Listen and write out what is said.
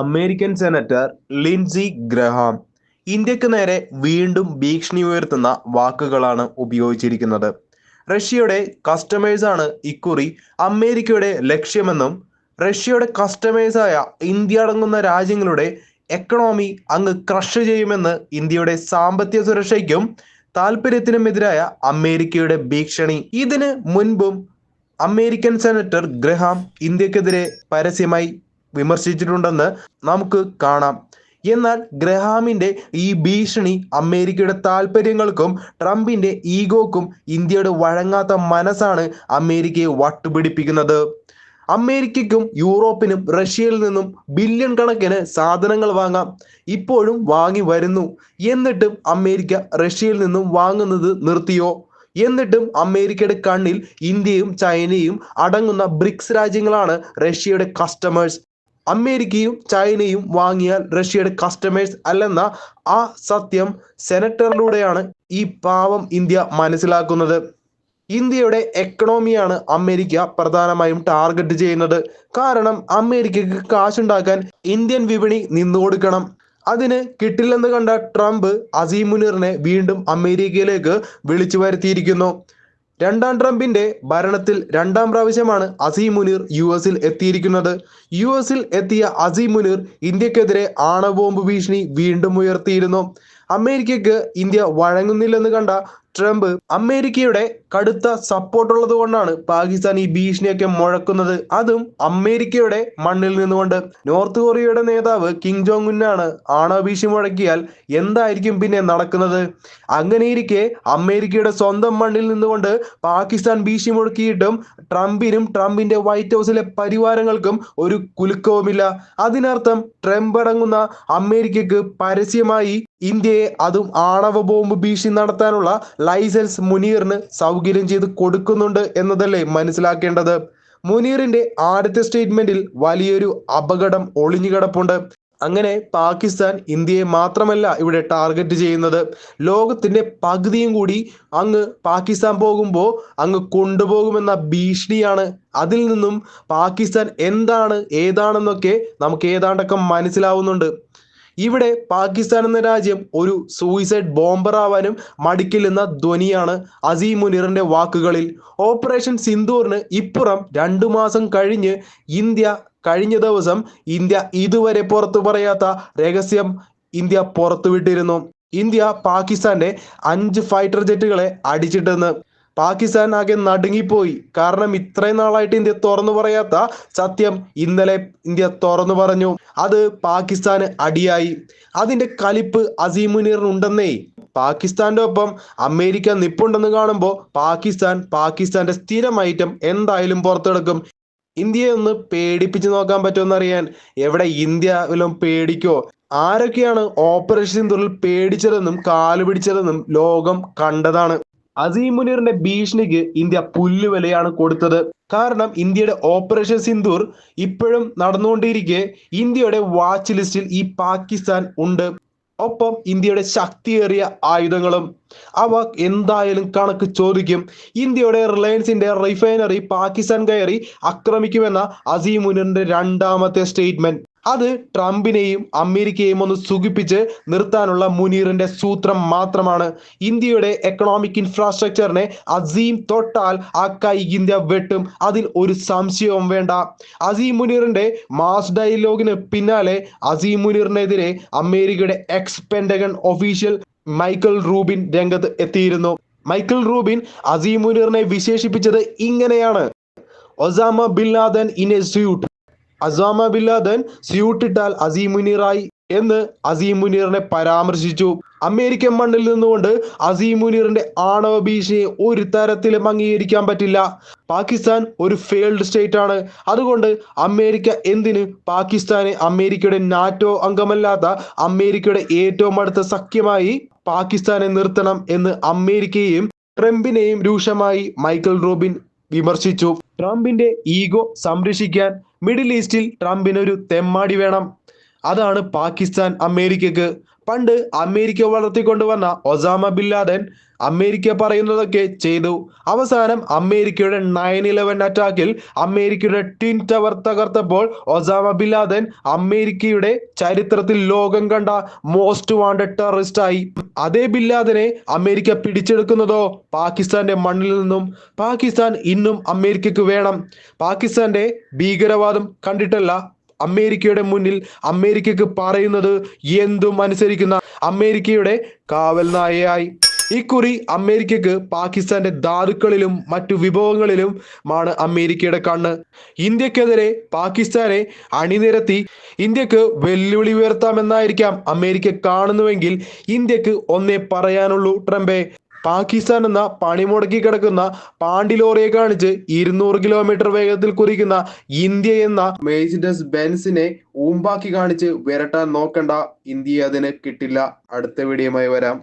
American senator Lincy Graham ഇന്ത്യയ്ക്ക് നേരെ വീണ്ടും ഭീഷണി ഉയർത്തുന്ന വാക്കുകളാണ് ഉപയോഗിച്ചിരിക്കുന്നത്. റഷ്യയുടെ കസ്റ്റമേഴ്സാണ് ഇക്കുറി അമേരിക്കയുടെ ലക്ഷ്യമെന്നും റഷ്യയുടെ കസ്റ്റമേഴ്സായ ഇന്ത്യ അടങ്ങുന്ന രാജ്യങ്ങളുടെ എക്കണോമി അങ്ങ് ക്രഷ് ചെയ്യുമെന്ന് ഇന്ത്യയുടെ സാമ്പത്തിക സുരക്ഷയ്ക്കും താല്പര്യത്തിനുമെതിരായ അമേരിക്കയുടെ ഭീഷണി. ഇതിന് മുൻപും അമേരിക്കൻ സെനറ്റർ ഗ്രഹാം ഇന്ത്യക്കെതിരെ പരസ്യമായി വിമർശിച്ചിട്ടുണ്ടെന്ന് നമുക്ക് കാണാം. എന്നാൽ ഗ്രഹാമിന്റെ ഈ ഭീഷണി അമേരിക്കയുടെ താല്പര്യങ്ങൾക്കും ട്രംപിന്റെ ഈഗോക്കും ഇന്ത്യയുടെ വഴങ്ങാത്ത മനസ്സാണ് അമേരിക്കയെ വട്ടുപിടിപ്പിക്കുന്നത്. അമേരിക്കയ്ക്കും യൂറോപ്പിനും റഷ്യയിൽ നിന്നും ബില്യൺ കണക്കിന് സാധനങ്ങൾ വാങ്ങാം. ഇപ്പോഴും വാങ്ങി വരുന്നു. എന്നിട്ടും അമേരിക്ക റഷ്യയിൽ നിന്നും വാങ്ങുന്നത് നിർത്തിയോ? എന്നിട്ടും അമേരിക്കയുടെ കണ്ണിൽ ഇന്ത്യയും ചൈനയും അടങ്ങുന്ന ബ്രിക്സ് രാജ്യങ്ങളാണ് റഷ്യയുടെ കസ്റ്റമേഴ്സ് അമേരിക്കയും ചൈനയും വാങ്ങിയാൽ റഷ്യയുടെ കസ്റ്റമേഴ്സ് അല്ലെന്ന ആ സത്യം സെനറ്ററിലൂടെയാണ് ഈ പാവം ഇന്ത്യ മനസ്സിലാക്കുന്നത്. ഇന്ത്യയുടെ എക്കണോമിയാണ് അമേരിക്ക പ്രധാനമായും ടാർഗറ്റ് ചെയ്യുന്നത്. കാരണം അമേരിക്കക്ക് കാശുണ്ടാക്കാൻ ഇന്ത്യൻ വിപണി നിന്നു കൊടുക്കണം. അതിന് കിട്ടില്ലെന്ന് കണ്ട ട്രംപ് അസീം മുനീറിനെ വീണ്ടും അമേരിക്കയിലേക്ക് വിളിച്ചു വരുത്തിയിരിക്കുന്നു. രണ്ടാം ട്രംപിന്റെ ഭരണത്തിൽ രണ്ടാം പ്രാവശ്യമാണ് അസീം മുനീർ യു എസിൽ എത്തിയിരിക്കുന്നത്. യു എസിൽ എത്തിയ അസീം മുനീർ ഇന്ത്യക്കെതിരെ ആണവബോംബ് ഭീഷണി വീണ്ടും ഉയർത്തിയിരുന്നു. അമേരിക്കയ്ക്ക് ഇന്ത്യ വഴങ്ങുന്നില്ലെന്ന് കണ്ട ട്രംപ് അമേരിക്കയുടെ കടുത്ത സപ്പോർട്ടുള്ളത് കൊണ്ടാണ് പാകിസ്ഥാൻ ഈ ഭീഷണിയൊക്കെ മുഴക്കുന്നത്. അതും അമേരിക്കയുടെ മണ്ണിൽ നിന്നുകൊണ്ട്. നോർത്ത് കൊറിയയുടെ നേതാവ് കിം ജോങ് ഉന്നാണ് ആണവ ഭീഷണി മുഴക്കിയാൽ എന്തായിരിക്കും പിന്നെ നടക്കുന്നത്? അങ്ങനെയിരിക്കെ അമേരിക്കയുടെ സ്വന്തം മണ്ണിൽ നിന്നുകൊണ്ട് പാകിസ്ഥാൻ ഭീഷണി മുഴക്കിയിട്ടും ട്രംപിനും ട്രംപിന്റെ വൈറ്റ് ഹൗസിലെ പരിവാരങ്ങൾക്കും ഒരു കുലുക്കവുമില്ല. അതിനർത്ഥം ട്രംപ് അടങ്ങുന്ന അമേരിക്കക്ക് പരസ്യമായി ഇന്ത്യയെ അതും ആണവ ബോംബ് ഭീഷണി നടത്താനുള്ള ലൈസൻസ് മുനീറിന് സൗകര്യം ചെയ്ത് കൊടുക്കുന്നുണ്ട് എന്നതല്ലേ മനസ്സിലാക്കേണ്ടത്? മുനീറിന്റെ ആദ്യത്തെ സ്റ്റേറ്റ്മെന്റിൽ വലിയൊരു അപകടം ഒളിഞ്ഞുകിടപ്പുണ്ട് അങ്ങനെ പാകിസ്ഥാൻ ഇന്ത്യയെ മാത്രമല്ല ഇവിടെ ടാർഗറ്റ് ചെയ്യുന്നത്. ലോകത്തിന്റെ പകുതിയും കൂടി അങ്ങ് പാകിസ്ഥാൻ പോകുമ്പോൾ അങ്ങ് കൊണ്ടുപോകുമെന്ന ഭീഷണിയാണ് അതിൽ നിന്നും പാകിസ്ഥാൻ എന്താണ് ഏതാണെന്നൊക്കെ നമുക്ക് ഏതാണ്ടൊക്കെ മനസ്സിലാവുന്നുണ്ട്. ഇവിടെ പാകിസ്ഥാൻ എന്ന രാജ്യം ഒരു സൂയിസൈഡ് ബോംബർ ആവാനും മടിക്കില്ലെന്ന ധ്വനിയാണ് അസീം മുനീറിന്റെ വാക്കുകളിൽ. ഓപ്പറേഷൻ സിന്ദൂറിന് ഇപ്പുറം രണ്ടു മാസം കഴിഞ്ഞ് ഇന്ത്യ കഴിഞ്ഞ ദിവസം ഇന്ത്യ ഇതുവരെ പുറത്തു പറയാത്ത രഹസ്യം ഇന്ത്യ പുറത്തുവിട്ടിരുന്നു. ഇന്ത്യ പാകിസ്ഥാന്റെ അഞ്ച് ഫൈറ്റർ ജെറ്റുകളെ അടിച്ചിട്ടെന്ന്. പാകിസ്ഥാൻ ആകെ നടുങ്ങിപ്പോയി. കാരണം ഇത്രയും നാളായിട്ട് ഇന്ത്യ തുറന്നു പറയാത്ത സത്യം ഇന്നലെ ഇന്ത്യ തുറന്നു പറഞ്ഞു. അത് പാകിസ്ഥാന് അടിയായി. അതിന്റെ കലിപ്പ് അസീമുനീറിനുണ്ടെന്നേ. പാകിസ്ഥാന്റെ ഒപ്പം അമേരിക്ക നിപ്പുണ്ടെന്ന് കാണുമ്പോൾ പാകിസ്ഥാൻ പാകിസ്ഥാന്റെ സ്ഥിരം ഐറ്റം എന്തായാലും പുറത്തെടുക്കും. ഇന്ത്യയെ ഒന്ന് പേടിപ്പിച്ച് നോക്കാൻ പറ്റുമെന്നറിയാൻ എവിടെ ഇന്ത്യ വല്ലതും പേടിക്കോ? ആരൊക്കെയാണ് ഓപ്പറേഷൻ സിന്ദൂറിൽ പേടിച്ചതെന്നും കാലുപിടിച്ചതെന്നും ലോകം കണ്ടതാണ്. അസീം മുനീറിന്റെ ഭീഷണിക്ക് ഇന്ത്യ പുല്ലുവിലയാണ് കൊടുത്തത്. കാരണം ഇന്ത്യയുടെ ഓപ്പറേഷൻ സിന്ദൂർ ഇപ്പോഴും നടന്നുകൊണ്ടിരിക്കെ ഇന്ത്യയുടെ വാച്ച് ലിസ്റ്റിൽ ഈ പാകിസ്ഥാൻ ഉണ്ട്. ഒപ്പം ഇന്ത്യയുടെ ശക്തിയേറിയ ആയുധങ്ങളും. അവ എന്തായാലും കണക്ക് ചോദിക്കും. ഇന്ത്യയുടെ റിലയൻസിന്റെ റിഫൈനറി പാകിസ്ഥാൻ കയറി ആക്രമിക്കുമെന്ന അസീം മുനീറിന്റെ രണ്ടാമത്തെ സ്റ്റേറ്റ്മെന്റ്. അത് ട്രംപിനെയും അമേരിക്കയെയും ഒന്ന് സുഖിപ്പിച്ച് നിർത്താനുള്ള മുനീറിന്റെ സൂത്രം മാത്രമാണ്. ഇന്ത്യയുടെ എക്കണോമിക് ഇൻഫ്രാസ്ട്രക്ചറിനെ അസീം തൊട്ടാൽ ആ കൈ ഇന്ത്യ വെട്ടും. അതിൽ ഒരു സംശയവും വേണ്ട. അസീം മുനീറിന്റെ മാസ് ഡയലോഗിന് പിന്നാലെ അസീം മുനീറിനെതിരെ അമേരിക്കയുടെ ex Pentagon official Michael Rubin രംഗത്ത് എത്തിയിരുന്നു. മൈക്കൽ റൂബിൻ അസീം മുനീറിനെ വിശേഷിപ്പിച്ചത് ഇങ്ങനെയാണ്. Osama bin Laden in a suit Osama bin Laden Laden സ്യൂട്ടിട്ടാൽ Asim മുനീറായി എന്ന് അസീം മുനീറിനെ പരാമർശിച്ചു. അമേരിക്കൻ മണ്ണിൽ നിന്നുകൊണ്ട് അസീം മുനീറിന്റെ ആണവ ഭീഷണിയെ ഒരു തരത്തിലും അംഗീകരിക്കാൻ പറ്റില്ല. പാകിസ്ഥാൻ ഒരു ഫെയിൽഡ് സ്റ്റേറ്റ് ആണ്. അതുകൊണ്ട് അമേരിക്ക എന്തിന് പാകിസ്ഥാനെ അമേരിക്കയുടെ നാറ്റോ അംഗമല്ലാത്ത അമേരിക്കയുടെ ഏറ്റവും അടുത്ത സഖ്യമായി പാകിസ്ഥാനെ നിർത്തണം എന്ന് അമേരിക്കയെയും ട്രംപിനെയും രൂക്ഷമായി മൈക്കൽ റോബിൻ വിമർശിച്ചു. ട്രംപിന്റെ ഈഗോ സംരക്ഷിക്കാൻ മിഡിൽ ഈസ്റ്റിൽ ട്രംപിനൊരു തെമ്മാടി വേണം. അതാണ് പാകിസ്ഥാൻ അമേരിക്കക്ക് പണ്ട് അമേരിക്ക വളർത്തിക്കൊണ്ടുവന്ന ഒസാമ ബിൻ ലാദൻ അമേരിക്ക പറയുന്നതൊക്കെ ചെയ്തു. അവസാനം അമേരിക്കയുടെ നയൻ ഇലവൻ അറ്റാക്കിൽ അമേരിക്കയുടെ ട്വിൻ ടവർ തകർത്തപ്പോൾ ഒസാമ ബിൻ ലാദൻ അമേരിക്കയുടെ ചരിത്രത്തിൽ ലോകം കണ്ട മോസ്റ്റ് വാണ്ടഡ് ടെററിസ്റ്റ് ആയി. അതേ ബിൻ ലാദനെ അമേരിക്ക പിടിച്ചെടുക്കുന്നതോ പാകിസ്ഥാന്റെ മണ്ണിൽ നിന്നും പാകിസ്ഥാൻ ഇന്നും അമേരിക്കക്ക് വേണം. പാകിസ്ഥാന്റെ ഭീകരവാദം കണ്ടിട്ടല്ല അമേരിക്കയുടെ മുന്നിൽ അമേരിക്കക്ക് പറയുന്നത് എന്തും അനുസരിക്കുന്ന അമേരിക്കയുടെ കാവൽ നായയായി. ഇക്കുറി അമേരിക്കക്ക് പാകിസ്ഥാന്റെ ധാതുക്കളിലും മറ്റു വിഭവങ്ങളിലും ആണ് അമേരിക്കയുടെ കണ്ണ്. ഇന്ത്യക്കെതിരെ പാകിസ്ഥാനെ അണിനിരത്തി ഇന്ത്യയ്ക്ക് വെല്ലുവിളി ഉയർത്താമെന്നായിരിക്കാം അമേരിക്ക കാണുന്നുവെങ്കിൽ ഇന്ത്യയ്ക്ക് ഒന്നേ പറയാനുള്ളൂ ട്രംപേ. പാകിസ്ഥാൻ എന്ന പണിമുടക്കി കിടക്കുന്ന പാണ്ടിലോറിയെ കാണിച്ച് ഇരുന്നൂറ് കിലോമീറ്റർ വേഗത്തിൽ കുറിക്കുന്ന ഇന്ത്യ എന്ന മേഴ്സിഡസ് ബെൻസിനെ ഊമ്പാക്കി കാണിച്ച് വിരട്ടാൻ നോക്കണ്ട. ഇന്ത്യ അതിന് കിട്ടില്ല. അടുത്ത വീഡിയോയുമായി വരാം.